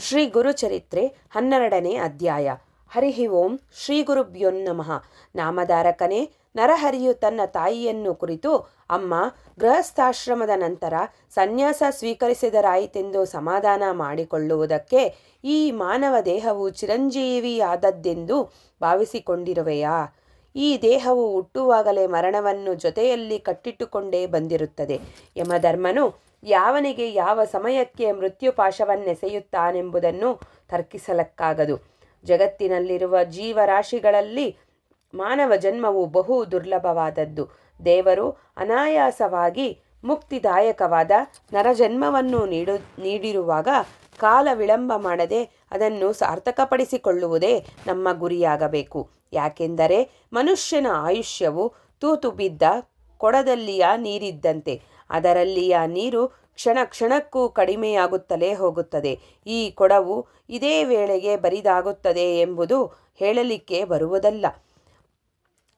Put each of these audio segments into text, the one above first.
ಶ್ರೀ ಗುರುಚರಿತ್ರೆ ಹನ್ನೆರಡನೇ ಅಧ್ಯಾಯ. ಹರಿಹಿ ಓಂ ಶ್ರೀ ಗುರುಭ್ಯೋ ನಮಃ. ನಾಮಧಾರಕನೇ, ನರಹರಿಯು ತನ್ನ ತಾಯಿಯನ್ನು ಕುರಿತು, ಅಮ್ಮ, ಗೃಹಸ್ಥಾಶ್ರಮದ ನಂತರ ಸನ್ಯಾಸ ಸ್ವೀಕರಿಸಿದರಾಯಿತೆಂದು ಸಮಾಧಾನ ಮಾಡಿಕೊಳ್ಳುವುದಕ್ಕೆ ಈ ಮಾನವ ದೇಹವು ಚಿರಂಜೀವಿಯಾದದ್ದೆಂದು ಭಾವಿಸಿಕೊಂಡಿರುವೆಯಾ? ಈ ದೇಹವು ಹುಟ್ಟುವಾಗಲೇ ಮರಣವನ್ನು ಜೊತೆಯಲ್ಲಿ ಕಟ್ಟಿಟ್ಟುಕೊಂಡೇ ಬಂದಿರುತ್ತದೆ. ಯಮಧರ್ಮನು ಯಾವನಿಗೆ ಯಾವ ಸಮಯಕ್ಕೆ ಮೃತ್ಯುಪಾಶವನ್ನೆಸೆಯುತ್ತಾನೆಂಬುದನ್ನು ತರ್ಕಿಸಲಕ್ಕಾಗದು. ಜಗತ್ತಿನಲ್ಲಿರುವ ಜೀವರಾಶಿಗಳಲ್ಲಿ ಮಾನವ ಜನ್ಮವು ಬಹು ದುರ್ಲಭವಾದದ್ದು. ದೇವರು ಅನಾಯಾಸವಾಗಿ ಮುಕ್ತಿದಾಯಕವಾದ ನರಜನ್ಮವನ್ನು ನೀಡು, ನೀಡಿರುವಾಗ ಕಾಲ ವಿಳಂಬ ಮಾಡದೆ ಅದನ್ನು ಸಾರ್ಥಕಪಡಿಸಿಕೊಳ್ಳುವುದೇ ನಮ್ಮ ಗುರಿಯಾಗಬೇಕು. ಯಾಕೆಂದರೆ ಮನುಷ್ಯನ ಆಯುಷ್ಯವು ತೂತು ಬಿದ್ದ ಕೊಡದಲ್ಲಿಯ ನೀರಿದ್ದಂತೆ, ಅದರಲ್ಲಿಯ ನೀರು ಕ್ಷಣ ಕ್ಷಣಕ್ಕೂ ಕಡಿಮೆಯಾಗುತ್ತಲೇ ಹೋಗುತ್ತದೆ. ಈ ಕೊಡವು ಇದೇ ವೇಳೆಗೆ ಬರಿದಾಗುತ್ತದೆ ಎಂಬುದು ಹೇಳಲಿಕ್ಕೆ ಬರುವುದಲ್ಲ.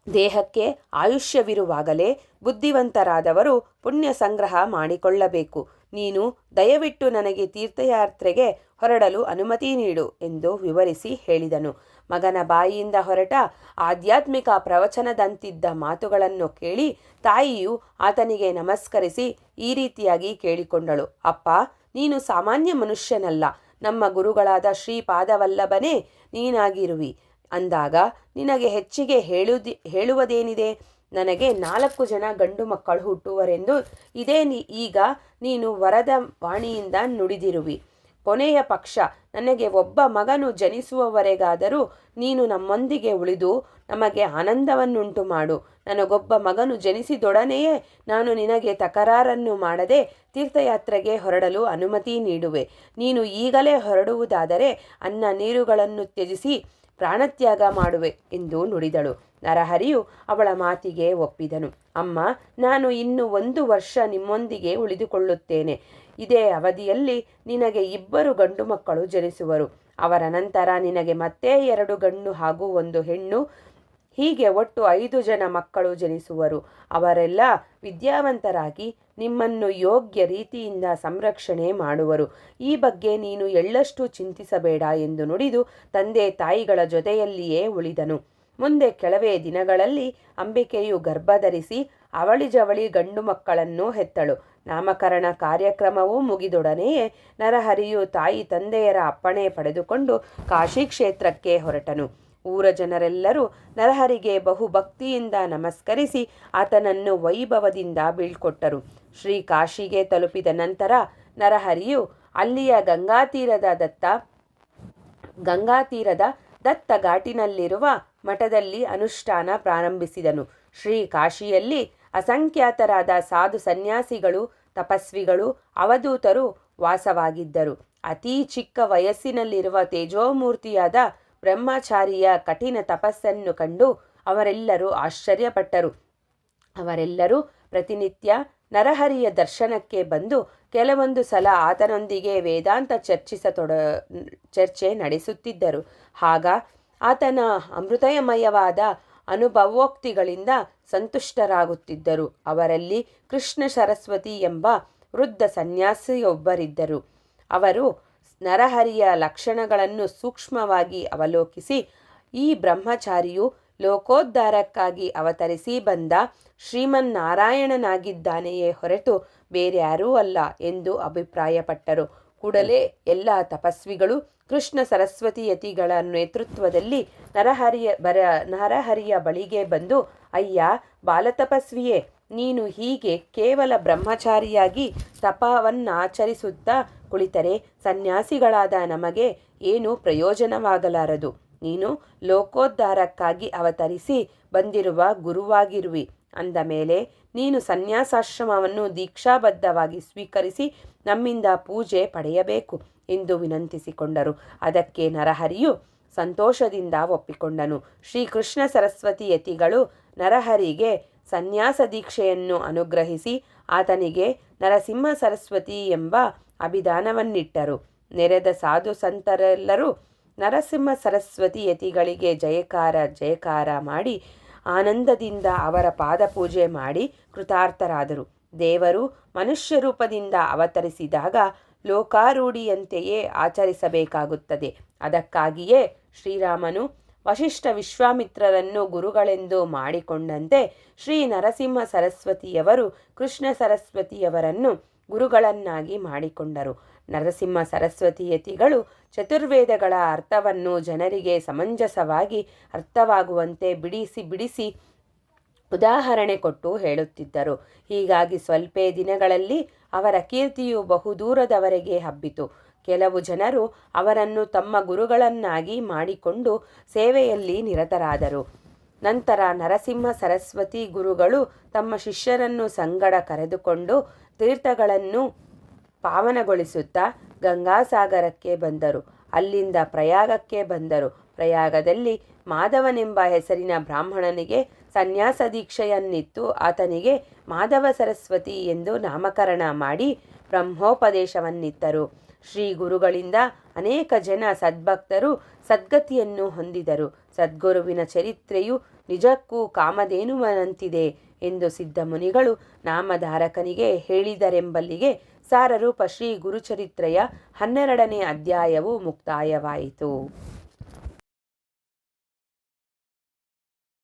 ದೇಹಕ್ಕೆ ಆಯುಷ್ಯವಿರುವಾಗಲೇ ಬುದ್ಧಿವಂತರಾದವರು ಪುಣ್ಯ ಸಂಗ್ರಹ ಮಾಡಿಕೊಳ್ಳಬೇಕು. ನೀನು ದಯವಿಟ್ಟು ನನಗೆ ತೀರ್ಥಯಾತ್ರೆಗೆ ಹೊರಡಲು ಅನುಮತಿ ನೀಡು ಎಂದು ವಿವರಿಸಿ ಹೇಳಿದನು. ಮಗನ ಬಾಯಿಯಿಂದ ಹೊರಟ ಆಧ್ಯಾತ್ಮಿಕ ಪ್ರವಚನದಂತಿದ್ದ ಮಾತುಗಳನ್ನು ಕೇಳಿ ತಾಯಿಯು ಆತನಿಗೆ ನಮಸ್ಕರಿಸಿ ಈ ರೀತಿಯಾಗಿ ಕೇಳಿಕೊಂಡಳು. ಅಪ್ಪ, ನೀನು ಸಾಮಾನ್ಯ ಮನುಷ್ಯನಲ್ಲ. ನಮ್ಮ ಗುರುಗಳಾದ ಶ್ರೀಪಾದವಲ್ಲಭನೇ ನೀನಾಗಿರುವಿ. ಅಂದಾಗ ನಿನಗೆ ಹೆಚ್ಚಿಗೆ ಹೇಳುದಿ, ಹೇಳುವುದೇನಿದೆ? ನನಗೆ ನಾಲ್ಕು ಜನ ಗಂಡು ಮಕ್ಕಳು ಹುಟ್ಟುವರೆಂದು ಇದೇ ನೀ, ಈಗ ನೀನು ವರದ ವಾಣಿಯಿಂದ ನುಡಿದಿರುವಿ. ಕೊನೆಯ ಪಕ್ಷ. ನನಗೆ ಒಬ್ಬ ಮಗನು ಜನಿಸುವವರೆಗಾದರೂ ನೀನು ನಮ್ಮೊಂದಿಗೆ ಉಳಿದು ನಮಗೆ ಆನಂದವನ್ನುಂಟು ಮಾಡು. ನನಗೊಬ್ಬ ಮಗನು ಜನಿಸಿದೊಡನೆಯೇ ನಾನು ನಿನಗೆ ತಕರಾರನ್ನು ಮಾಡದೆ ತೀರ್ಥಯಾತ್ರೆಗೆ ಹೊರಡಲು ಅನುಮತಿ ನೀಡುವೆ. ನೀನು ಈಗಲೇ ಹೊರಡುವುದಾದರೆ ಅನ್ನ ನೀರುಗಳನ್ನು ತ್ಯಜಿಸಿ ಪ್ರಾಣತ್ಯಾಗ ಮಾಡುವೆ ಎಂದು ನುಡಿದಳು. ನರಹರಿಯು ಅವಳ ಮಾತಿಗೆ ಒಪ್ಪಿದನು. ಅಮ್ಮ, ನಾನು ಇನ್ನು ಒಂದು ವರ್ಷ ನಿಮ್ಮೊಂದಿಗೆ ಉಳಿದುಕೊಳ್ಳುತ್ತೇನೆ. ಇದೇ ಅವಧಿಯಲ್ಲಿ ನಿನಗೆ ಇಬ್ಬರು ಗಂಡು ಮಕ್ಕಳು ಜನಿಸುವರು. ಅವರ ನಂತರ ನಿನಗೆ ಮತ್ತೆ ಎರಡು ಗಂಡು ಹಾಗೂ ಒಂದು ಹೆಣ್ಣು, ಹೀಗೆ ಒಟ್ಟು ಐದು ಜನ ಮಕ್ಕಳು ಜನಿಸುವರು. ಅವರೆಲ್ಲ ವಿದ್ಯಾವಂತರಾಗಿ ನಿಮ್ಮನ್ನು ಯೋಗ್ಯ ರೀತಿಯಿಂದ ಸಂರಕ್ಷಣೆ ಮಾಡುವರು. ಈ ಬಗ್ಗೆ ನೀನು ಎಳ್ಳಷ್ಟು ಚಿಂತಿಸಬೇಡ ಎಂದು ನುಡಿದು ತಂದೆ ತಾಯಿಗಳ ಜೊತೆಯಲ್ಲಿಯೇ ಉಳಿದನು. ಮುಂದೆ ಕೆಲವೇ ದಿನಗಳಲ್ಲಿ ಅಂಬಿಕೆಯು ಗರ್ಭಧರಿಸಿ ಅವಳಿ ಜವಳಿ ಗಂಡು ಮಕ್ಕಳನ್ನು ಹೆತ್ತಳು. ನಾಮಕರಣ ಕಾರ್ಯಕ್ರಮವೂ ಮುಗಿದೊಡನೆಯೇ ನರಹರಿಯು ತಾಯಿ ತಂದೆಯರ ಅಪ್ಪಣೆ ಪಡೆದುಕೊಂಡು ಕಾಶಿ ಕ್ಷೇತ್ರಕ್ಕೆ ಹೊರಟನು. ಊರ ಜನರೆಲ್ಲರೂ ನರಹರಿಗೆ ಬಹು ಭಕ್ತಿಯಿಂದ ನಮಸ್ಕರಿಸಿ ಆತನನ್ನು ವೈಭವದಿಂದ ಬೀಳ್ಕೊಟ್ಟರು. ಶ್ರೀ ಕಾಶಿಗೆ ತಲುಪಿದ ನಂತರ ನರಹರಿಯು ಅಲ್ಲಿಯ ಗಂಗಾತೀರದ ದತ್ತ ಗಂಗಾತೀರದ ದತ್ತ ಘಾಟಿನಲ್ಲಿರುವ ಮಠದಲ್ಲಿ ಅನುಷ್ಠಾನ ಪ್ರಾರಂಭಿಸಿದನು. ಶ್ರೀ ಕಾಶಿಯಲ್ಲಿ ಅಸಂಖ್ಯಾತರಾದ ಸಾಧು ಸನ್ಯಾಸಿಗಳು, ತಪಸ್ವಿಗಳು, ಅವಧೂತರು ವಾಸವಾಗಿದ್ದರು. ಅತೀ ಚಿಕ್ಕ ವಯಸ್ಸಿನಲ್ಲಿರುವ ತೇಜೋಮೂರ್ತಿಯಾದ ಬ್ರಹ್ಮಚಾರಿಯ ಕಠಿಣ ತಪಸ್ಸನ್ನು ಕಂಡು ಅವರೆಲ್ಲರೂ ಆಶ್ಚರ್ಯಪಟ್ಟರು. ಅವರೆಲ್ಲರೂ ಪ್ರತಿನಿತ್ಯ ನರಹರಿಯ ದರ್ಶನಕ್ಕೆ ಬಂದು ಕೆಲವೊಂದು ಸಲ ಆತನೊಂದಿಗೆ ವೇದಾಂತ ಚರ್ಚಿಸತೊಡ, ಚರ್ಚೆ ನಡೆಸುತ್ತಿದ್ದರು. ಆಗ ಆತನ ಅಮೃತಯಮಯವಾದ ಅನುಭವೋಕ್ತಿಗಳಿಂದ ಸಂತುಷ್ಟರಾಗುತ್ತಿದ್ದರು. ಅವರಲ್ಲಿ ಕೃಷ್ಣ ಸರಸ್ವತಿ ಎಂಬ ವೃದ್ಧ ಸನ್ಯಾಸಿಯೊಬ್ಬರಿದ್ದರು. ಅವರು ನರಹರಿಯ ಲಕ್ಷಣಗಳನ್ನು ಸೂಕ್ಷ್ಮವಾಗಿ ಅವಲೋಕಿಸಿ, ಈ ಬ್ರಹ್ಮಚಾರಿಯು ಲೋಕೋದ್ಧಾರಕ್ಕಾಗಿ ಅವತರಿಸಿ ಬಂದ ಶ್ರೀಮನ್ನಾರಾಯಣನಾಗಿದ್ದಾನೆಯೇ ಹೊರತು ಬೇರ್ಯಾರೂ ಅಲ್ಲ ಎಂದು ಅಭಿಪ್ರಾಯಪಟ್ಟರು. ಕೂಡಲೇ ಎಲ್ಲ ತಪಸ್ವಿಗಳು ಕೃಷ್ಣ ಸರಸ್ವತಿಯತಿಗಳ ನೇತೃತ್ವದಲ್ಲಿ ನರಹರಿಯ ಬರ ನರಹರಿಯ ಬಳಿಗೆ ಬಂದು, ಅಯ್ಯ, ಬಾಲತಪಸ್ವಿಯೇ, ನೀನು ಹೀಗೆ ಕೇವಲ ಬ್ರಹ್ಮಚಾರಿಯಾಗಿ ತಪವನ್ನಾಚರಿಸುತ್ತಾ ಕುಳಿತರೆ ಸನ್ಯಾಸಿಗಳಾದ ನಮಗೆ ಏನೂ ಪ್ರಯೋಜನವಾಗಲಾರದು? ನೀನು ಲೋಕೋದ್ಧಾರಕ್ಕಾಗಿ ಅವತರಿಸಿ ಬಂದಿರುವ ಗುರುವಾಗಿರುವಿ. ಅಂದ ಮೇಲೆ, ನೀನು ಸನ್ಯಾಸಾಶ್ರಮವನ್ನು ದೀಕ್ಷಾಬದ್ಧವಾಗಿ ಸ್ವೀಕರಿಸಿ ನಮ್ಮಿಂದ ಪೂಜೆ ಪಡೆಯಬೇಕು ಎಂದು ವಿನಂತಿಸಿಕೊಂಡರು. ಅದಕ್ಕೆ ನರಹರಿಯು ಸಂತೋಷದಿಂದ ಒಪ್ಪಿಕೊಂಡನು. ಶ್ರೀಕೃಷ್ಣ ಸರಸ್ವತಿ ಯತಿಗಳು ನರಹರಿಗೆ ಸನ್ಯಾಸ ದೀಕ್ಷೆಯನ್ನು ಅನುಗ್ರಹಿಸಿ ಆತನಿಗೆ ನರಸಿಂಹ ಸರಸ್ವತಿ ಎಂಬ ಅಭಿದಾನವನ್ನಿಟ್ಟರು. ನೆರೆದ ಸಾಧು ಸಂತರೆಲ್ಲರೂ ನರಸಿಂಹ ಸರಸ್ವತಿ ಯತಿಗಳಿಗೆ ಜಯಕಾರ ಜಯಕಾರ ಮಾಡಿ ಆನಂದದಿಂದ ಅವರ ಪಾದಪೂಜೆ ಮಾಡಿ ಕೃತಾರ್ಥರಾದರು. ದೇವರು ಮನುಷ್ಯ ರೂಪದಿಂದ ಅವತರಿಸಿದಾಗ ಲೋಕಾರೂಢಿಯಂತೆಯೇ ಆಚರಿಸಬೇಕಾಗುತ್ತದೆ. ಅದಕ್ಕಾಗಿಯೇ ಶ್ರೀರಾಮನು ವಶಿಷ್ಠ ವಿಶ್ವಾಮಿತ್ರರನ್ನು ಗುರುಗಳೆಂದು ಮಾಡಿಕೊಂಡಂತೆ ಶ್ರೀ ನರಸಿಂಹ ಸರಸ್ವತಿಯವರು ಕೃಷ್ಣ ಸರಸ್ವತಿಯವರನ್ನು ಗುರುಗಳನ್ನಾಗಿ ಮಾಡಿಕೊಂಡರು. ನರಸಿಂಹ ಸರಸ್ವತಿಯತಿಗಳು ಚತುರ್ವೇದಗಳ ಅರ್ಥವನ್ನು ಜನರಿಗೆ ಸಮಂಜಸವಾಗಿ ಅರ್ಥವಾಗುವಂತೆ ಬಿಡಿಸಿ ಬಿಡಿಸಿ ಉದಾಹರಣೆ ಕೊಟ್ಟು ಹೇಳುತ್ತಿದ್ದರು. ಹೀಗಾಗಿ ಸ್ವಲ್ಪೇ ದಿನಗಳಲ್ಲಿ ಅವರ ಕೀರ್ತಿಯು ಬಹುದೂರದವರೆಗೆ ಹಬ್ಬಿತು. ಕೆಲವು ಜನರು ಅವರನ್ನು ತಮ್ಮ ಗುರುಗಳನ್ನಾಗಿ ಮಾಡಿಕೊಂಡು ಸೇವೆಯಲ್ಲಿ ನಿರತರಾದರು. ನಂತರ ನರಸಿಂಹ ಸರಸ್ವತಿ ಗುರುಗಳು ತಮ್ಮ ಶಿಷ್ಯರನ್ನು ಸಂಗಡ ಕರೆದುಕೊಂಡು ತೀರ್ಥಗಳನ್ನು ಪಾವನಗೊಳಿಸುತ್ತಾ ಗಂಗಾಸಾಗರಕ್ಕೆ ಬಂದರು. ಅಲ್ಲಿಂದ ಪ್ರಯಾಗಕ್ಕೆ ಬಂದರು. ಪ್ರಯಾಗದಲ್ಲಿ ಮಾಧವನೆಂಬ ಹೆಸರಿನ ಬ್ರಾಹ್ಮಣನಿಗೆ ಸನ್ಯಾಸ ದೀಕ್ಷೆಯನ್ನಿತ್ತು. ಆತನಿಗೆ ಮಾಧವ ಸರಸ್ವತಿ ಎಂದು ನಾಮಕರಣ ಮಾಡಿ ಬ್ರಹ್ಮೋಪದೇಶವನ್ನಿತ್ತರು. ಶ್ರೀ ಗುರುಗಳಿಂದ ಅನೇಕ ಜನ ಸದ್ಭಕ್ತರು ಸದ್ಗತಿಯನ್ನು ಹೊಂದಿದರು. ಸದ್ಗುರುವಿನ ಚರಿತ್ರೆಯು ನಿಜಕ್ಕೂ ಕಾಮಧೇನುವನಂತಿದೆ ಎಂದು ಸಿದ್ಧ ಮುನಿಗಳು ನಾಮಧಾರಕನಿಗೆ ಹೇಳಿದರೆಂಬಲ್ಲಿಗೆ ಸಾರರೂಪ ಶ್ರೀ ಗುರುಚರಿತ್ರೆಯ ಹನ್ನೆರಡನೇ ಅಧ್ಯಾಯವು ಮುಕ್ತಾಯವಾಯಿತು.